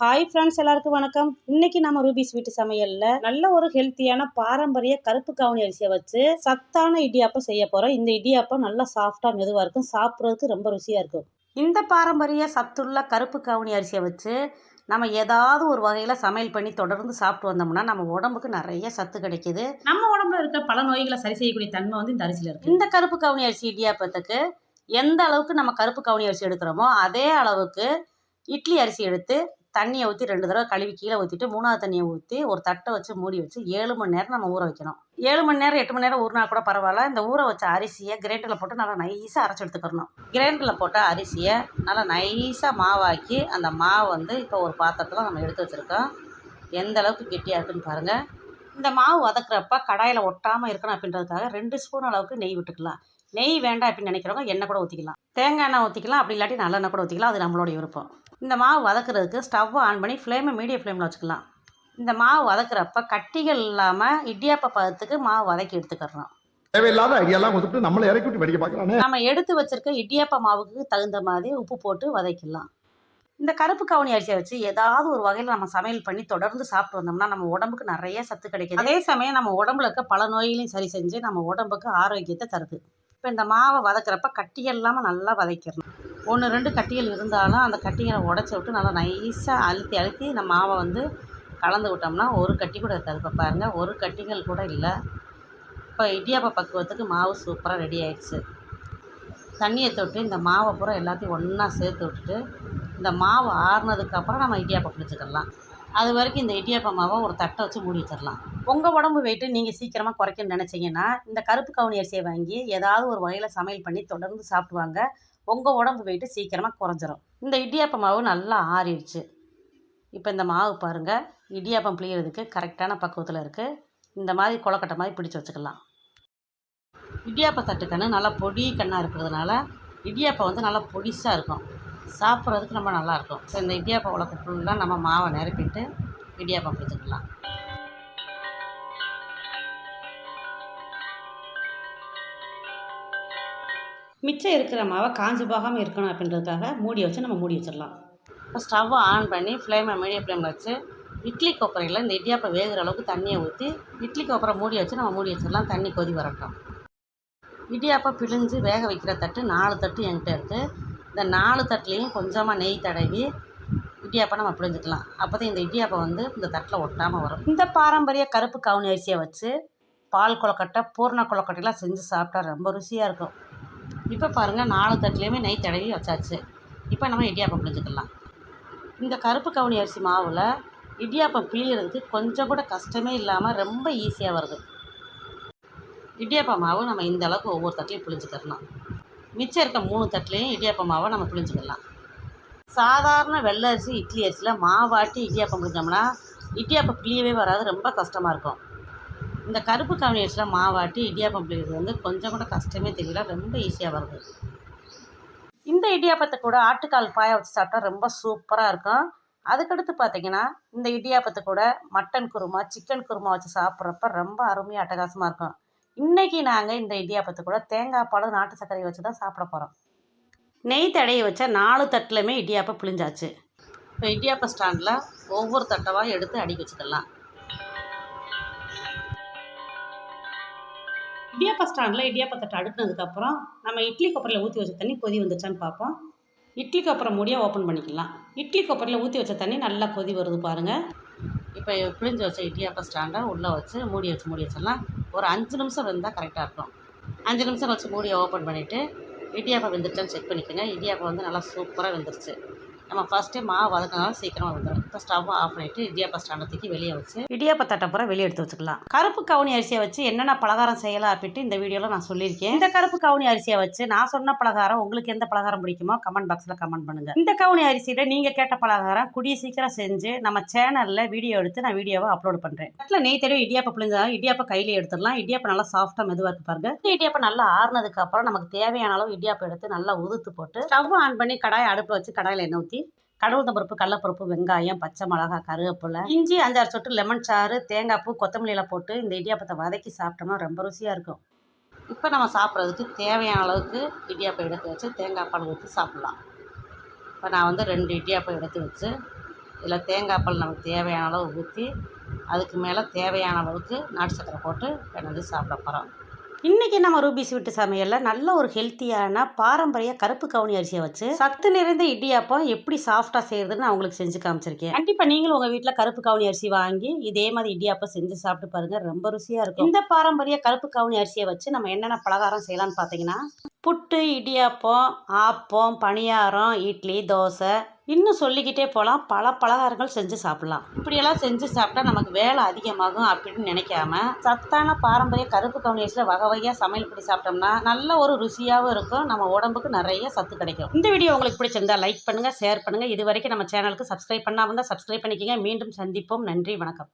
Hi friends எல்லாருக்கும் வணக்கம். இன்னைக்கு நம்ம ரூபி வீட்டு சமையல்ல நல்ல ஒரு ஹெல்த்தியான பாரம்பரிய கருப்பு கவுனி அரிசியை வச்சு சத்தான இடியாப்பம் செய்ய போறோம். இந்த இடியாப்பம் நல்லா சாஃப்டா மெதுவா இருக்கும். சாப்பிட்றதுக்கு ரொம்ப ருசியா இருக்கும். இந்த பாரம்பரிய சத்துள்ள கருப்பு கவுனி அரிசியை வச்சு நம்ம ஏதாவது ஒரு வகையில் சமையல் பண்ணி தொடர்ந்து சாப்பிட்டு வந்தோம்னா நம்ம உடம்புக்கு நிறைய சத்து கிடைக்குது. நம்ம உடம்புல இருக்க பல நோய்களை சரி செய்யக்கூடிய தன்மை வந்து இந்த அரிசியில் இருக்கு. இந்த கருப்பு கவுனி அரிசி இடியாப்பத்துக்கு எந்த அளவுக்கு நம்ம கருப்பு கவுனி அரிசி எடுக்கிறோமோ அதே அளவுக்கு இட்லி அரிசி எடுத்து தண்ணியை ஊற்றி ரெண்டு தடவை கழுவி கீழே ஊற்றிட்டு மூணாவது தண்ணியை ஊற்றி ஒரு தட்டை வச்சு மூடி வச்சு ஏழு மணி நேரம் நம்ம ஊற வைக்கணும். ஏழு மணி நேரம் எட்டு மணி நேரம் ஊறினா கூட பரவாயில்ல. இந்த ஊற வச்ச அரிசியை கிரைண்டரில் போட்டு நல்லா நைஸாக அரைச்சி எடுத்துக்கிறணும். கிரைண்டரில் போட்ட அரிசியை நல்லா நைஸாக மாவாக்கி அந்த மாவு வந்து இப்போ ஒரு பாத்திரத்தில் நம்ம எடுத்து வச்சுருக்கோம். எந்த அளவுக்கு கெட்டியாக இருக்குன்னு பாருங்கள் இந்த மாவு வதக்குறப்ப கடாயில் ஒட்டாமல் இருக்கணும் அப்படின்றதுக்காக ரெண்டு ஸ்பூன் அளவுக்கு நெய் விட்டுக்கலாம். நெய் வேண்டாம் அப்படின்னு நினைக்கிறவங்க எண்ணெய் கூட ஊற்றிக்கலாம் தேங்காய் எண்ணெய் ஊற்றிக்கலாம் அப்படி இல்லாட்டி நல்லெண்ணெய் கூட ஊற்றிக்கலாம் அது நம்மளோட விருப்பம். இந்த மாவு வதக்குறதுக்கு ஸ்டவ்வை ஆன் பண்ணி ஃப்ளேமை மீடியம் ஃப்ளேமில் வச்சுக்கலாம். இந்த மாவு வதக்குறப்ப கட்டிகள் இல்லாமல் இடியாப்ப பதத்துக்கு மாவு வதக்கி எடுத்துக்கிறோம் தேவையில்லாத ஐடியாலாம் கொடுத்துட்டு நம்மளை இறக்கி விட்டு வெடிக்க பார்க்கறானே நம்ம எடுத்து வச்சிருக்க இடியாப்ப மாவுக்கு தகுந்த மாதிரி உப்பு போட்டு வதக்கிடலாம். இந்த கருப்பு கவுனி அரிசியை வச்சு ஏதாவது ஒரு வகையில் நம்ம சமையல் பண்ணி தொடர்ந்து சாப்பிட்டு வந்தோம்னா நம்ம உடம்புக்கு நிறைய சத்து கிடைக்குது. அதே சமயம் நம்ம உடம்புல இருக்க பல நோய்களையும் சரி செஞ்சு நம்ம உடம்புக்கு ஆரோக்கியத்தை தருது. இப்போ இந்த மாவை வதக்குறப்ப கட்டிகள் இல்லாமல் நல்லா வதக்கிடணும். ஒன்று ரெண்டு கட்டிகள் இருந்தாலும் அந்த கட்டிகளை உடச்சி விட்டு நல்லா நைஸாக அழுத்தி அழுத்தி இந்த மாவை வந்து கலந்து விட்டோம்னா ஒரு கட்டி கூட இருக்காது. இப்போ பாருங்கள் ஒரு கட்டிகள் கூட இல்லை. இப்போ இடியாப்ப பக்குவத்துக்கு மாவு சூப்பராக ரெடி ஆயிடுச்சு. தண்ணியை தொட்டு இந்த மாவை பூரா எல்லாத்தையும் ஒன்றா சேர்த்து விட்டுட்டு இந்த மாவு ஆறுனதுக்கப்புறம் நம்ம இடியாப்பம் பிடிச்சிக்கலாம் அது வரைக்கும் இந்த இடியாப்ப மாவை ஒரு தட்டை வச்சு மூடி வச்சிடலாம். உங்கள் உடம்பு வெயிட்டு நீங்கள் சீக்கிரமாக குறைக்கணும்னு நினச்சிங்கன்னா இந்த கருப்பு கவுனி அரிசியை வாங்கி ஏதாவது ஒரு வகையில் சமையல் பண்ணி தொடர்ந்து சாப்பிடுவாங்க உங்கள் உடம்பு வெயிட்டு சீக்கிரமாக குறைஞ்சிரும். இந்த இடியாப்ப மாவு நல்லா ஆறிடுச்சு. இப்போ இந்த மாவு பாருங்கள் இடியாப்பம் பிழியறதுக்கு கரெக்டான பக்குவத்தில் இருக்குது இந்த மாதிரி கொலக்கட்டை மாதிரி பிடிச்சி வச்சுக்கலாம். இடியாப்ப தட்டுக்கண்ணு நல்லா பொடி கண்ணாக இருக்கிறதுனால இடியாப்பம் வந்து நல்லா பொடிசாக இருக்கும். சாப்பிட்றதுக்கு ரொம்ப நல்லாயிருக்கும். ஸோ இந்த இடியாப்ப உலக்கு ஃபுல்லாக நம்ம மாவை நிரப்பிட்டு இடியாப்பம் பிடிச்சிக்கலாம். மிச்சம் இருக்கிற மாவை காஞ்சி போகாமல் இருக்கணும் அப்படின்றதுக்காக மூடி வச்சு நம்ம மூடி வச்சிடலாம். இப்போ ஸ்டவ்வை ஆன் பண்ணி ஃப்ளேமை மீடியம் ஃப்ளேமில் வச்சு இட்லி கொப்பரையில் இந்த இடியாப்பம் வேகிற அளவுக்கு தண்ணியை ஊற்றி இட்லி கொப்பரை மூடி வச்சு நம்ம மூடி வச்சிடலாம். தண்ணி கொதி வரட்டும். இடியாப்பம் பிழிஞ்சு வேக வைக்கிற தட்டு நாலு தட்டு என்கிட்ட இருக்குது இந்த நாலு தட்டுலேயும் கொஞ்சமாக நெய் தடவி இடியாப்பம் நம்ம பிழிஞ்சுக்கலாம். அப்போ தான் இந்த இடியாப்பம் வந்து இந்த தட்டில் ஒட்டாமல் வரும். இந்த பாரம்பரிய கருப்பு கவுனி அரிசியை வச்சு பால் கொலக்கட்டை பூர்ண கொலக்கட்டைலாம் செஞ்சு சாப்பிட்டா ரொம்ப ருசியாக இருக்கும். இப்போ பாருங்கள் நாலு தட்டுலேயுமே நெய் தடவி வச்சாச்சு. இப்போ நம்ம இடியாப்பம் பிழிஞ்சிக்கலாம். இந்த கருப்பு கவுனி அரிசி மாவில் இடியாப்பம் பிழியறதுக்கு கொஞ்சம் கூட கஷ்டமே இல்லாமல் ரொம்ப ஈஸியாக வருது. இடியாப்பம் மாவு நம்ம இந்த அளவுக்கு ஒவ்வொரு தட்டிலையும் பிழிஞ்சுக்கிறணும் மிச்சம் இருக்க மூணு தட்டிலையும் இடியாப்ப மாவை நம்ம பிழிஞ்சிக்கலாம். சாதாரண வெள்ளை அரிசி இட்லி அரிசியில் மாவாட்டி இடியாப்பம் பிழிஞ்சோம்னா இடியாப்பம் பிழியவே வராது ரொம்ப கஷ்டமாக இருக்கும். இந்த கருப்பு கவனி அரிசியில் மாவாட்டி இடியாப்பம் பிழிகிறது வந்து கொஞ்சம் கூட கஷ்டமே தெரியல ரொம்ப ஈஸியாக வருது. இந்த இடியாப்பத்தை கூட ஆட்டுக்கால் பாய வச்சு சாப்பிட்டா ரொம்ப சூப்பராக இருக்கும். அதுக்கடுத்து பார்த்தீங்கன்னா இந்த இடியாப்பத்தை கூட மட்டன் குருமா சிக்கன் குருமா வச்சு சாப்பிட்றப்ப ரொம்ப அருமையாக அட்டகாசமாக இருக்கும். இன்றைக்கி நாங்கள் இந்த இடியாப்பத்தை கூட தேங்காய் பாலும் நாட்டு சர்க்கரையை வச்சு தான் சாப்பிட போகிறோம் நெய் தடையை வச்ச நாலு தட்டிலுமே இடியாப்பம் பிழிஞ்சாச்சு. இப்போ இடியாப்ப ஸ்டாண்டில் ஒவ்வொரு தட்டவாக எடுத்து அடுக்கி வச்சுக்கலாம். இடியாப்ப ஸ்டாண்டில் இடியாப்ப தட்டை அடுக்கினதுக்கப்புறம் நம்ம இட்லி கொப்பரையில் ஊற்றி வச்ச தண்ணி கொதி வந்துச்சான்னு பார்ப்போம். இட்லி கொப்பரை மூடியாக ஓப்பன் பண்ணிக்கலாம். இட்லி கொப்பரையில் ஊற்றி வச்ச தண்ணி நல்லா கொதி வருது பாருங்கள் இப்போ பிழிஞ்சு வச்ச இடியாப்ப ஸ்டாண்டை உள்ளே வச்சு மூடி வச்சு மூடி வச்சிடலாம். ஒரு அஞ்சு நிமிஷம் இருந்தால் கரெக்டாக இருக்கும். அஞ்சு நிமிஷம் கழிச்சு மூடியை ஓப்பன் பண்ணிவிட்டு இடியாப்பம் வெந்துருச்சான்னு செக் பண்ணிக்கோங்க. இடியாப்பம் வந்து நல்லா சூப்பராக வெந்துருச்சு. நம்ம ஃபஸ்ட்டு மாவு வதக்கினாலும் சீக்கிரம் வந்துடும் இப்போ ஸ்டவ் ஆஃப் பண்ணிவிட்டு இடியாப்ப ஸ்டாண்டத்துக்கு வெளியே வச்சு இடியாப்ப தட்டை பூரா வெளியே எடுத்து வச்சுக்கலாம். கருப்பு கவுனி அரிசியை வச்சு என்னென்ன பலகாரம் செய்யலாம் அப்படின்ட்டு இந்த வீடியோவில் நான் சொல்லியிருக்கேன். இந்த கருப்பு கவுனி அரிசியை வச்சு நான் சொன்ன பலகாரம் உங்களுக்கு எந்த பலகாரம் பிடிக்குமோ கமெண்ட் பாக்ஸில் கமெண்ட் பண்ணுங்கள் இந்த கவுனி அரிசியில் நீங்கள் கேட்ட பலகாரம் குடிய சீக்கிரம் செஞ்சு நம்ம சேனலில் வீடியோ எடுத்து நான் வீடியோவை அப்லோட் பண்ணுறேன் அதில் நெய் தெரியும் இடியாப்ப பிழிஞ்சாலும் இடியாப்ப கையில் எடுத்துடலாம். இடியாப்பம் நல்லா சாஃப்டாக மெதுவாக இருக்கு பாருங்க. இந்த நல்லா ஆறுனதுக்கு அப்புறம் நமக்கு தேவையான அளவு இடியாப்பம் எடுத்து நல்லா உதுத்து போட்டு ஸ்டவ் ஆன் பண்ணி கடாயை அடுப்பில் வச்சு கடாயில் எண்ணெய் ஊற்றி கடவுள் பருப்பு கடலப்பருப்பு வெங்காயம் பச்சை மிளகா கருவேப்பிலை இஞ்சி அஞ்சாறு சொட்டு லெமன் சாறு தேங்காய் பூ கொத்தமல்லியில் போட்டு இந்த இடியாப்பத்தை வதக்கி சாப்பிட்டோம்னா ரொம்ப ருசியாக இருக்கும். இப்போ நம்ம சாப்பிட்றதுக்கு தேவையான அளவுக்கு இடியாப்பம் எடுத்து வச்சு தேங்காய் பால் ஊற்றி சாப்பிட்லாம். இப்போ நான் வந்து ரெண்டு இடியாப்பம் எடுத்து வச்சு இதில் தேங்காய் பால் நமக்கு தேவையான அளவு ஊற்றி அதுக்கு மேலே தேவையான அளவுக்கு நாட்டு சக்கரை போட்டு பிணைஞ்சு சாப்பிட போகிறோம் இன்றைக்கி நம்ம ரூபிஸ் வீட்டு சமையலில் நல்ல ஒரு ஹெல்த்தியான பாரம்பரிய கருப்பு கவுனி அரிசியை வச்சு சத்து நிறைந்த இடியாப்பம் எப்படி சாஃப்டாக செய்யறதுன்னு அவங்களுக்கு செஞ்சு காமிச்சிருக்கேன். கண்டிப்பாக நீங்களும் உங்கள் வீட்டில் கருப்பு கவுனி அரிசி வாங்கி இதே மாதிரி இடியாப்பம் செஞ்சு சாப்பிட்டு பாருங்கள் ரொம்ப ருசியாக இருக்கும். இந்த பாரம்பரிய கருப்பு கவுனி அரிசியை வச்சு நம்ம என்னென்ன பலகாரம் செய்யலாம்னு பார்த்தீங்கன்னா புட்டு இடியாப்பம் ஆப்பம் பணியாரம் இட்லி தோசை. இன்னும் சொல்லிக்கிட்டே போகலாம் பல பலகாரங்கள் செஞ்சு சாப்பிட்லாம். இப்படியெல்லாம் செஞ்சு சாப்பிட்டா நமக்கு வேலை அதிகமாகும் அப்படின்னு நினைக்காம சத்தான பாரம்பரிய கருப்பு கவுனியஸில் வகை வகையாக சமையல் பண்ணி சாப்பிட்டோம்னா நல்ல ஒரு ருசியாகவும் இருக்கும். நம்ம உடம்புக்கு நிறைய சத்து கிடைக்கும். இந்த வீடியோ உங்களுக்கு பிடிச்சிருந்தா லைக் பண்ணுங்கள் ஷேர் பண்ணுங்கள் இது வரைக்கும் நம்ம சேனலுக்கு சப்ஸ்கிரைப் பண்ணாமல் இருந்தால் சப்ஸ்கிரைப் பண்ணிக்கங்க. மீண்டும் சந்திப்போம். நன்றி வணக்கம்.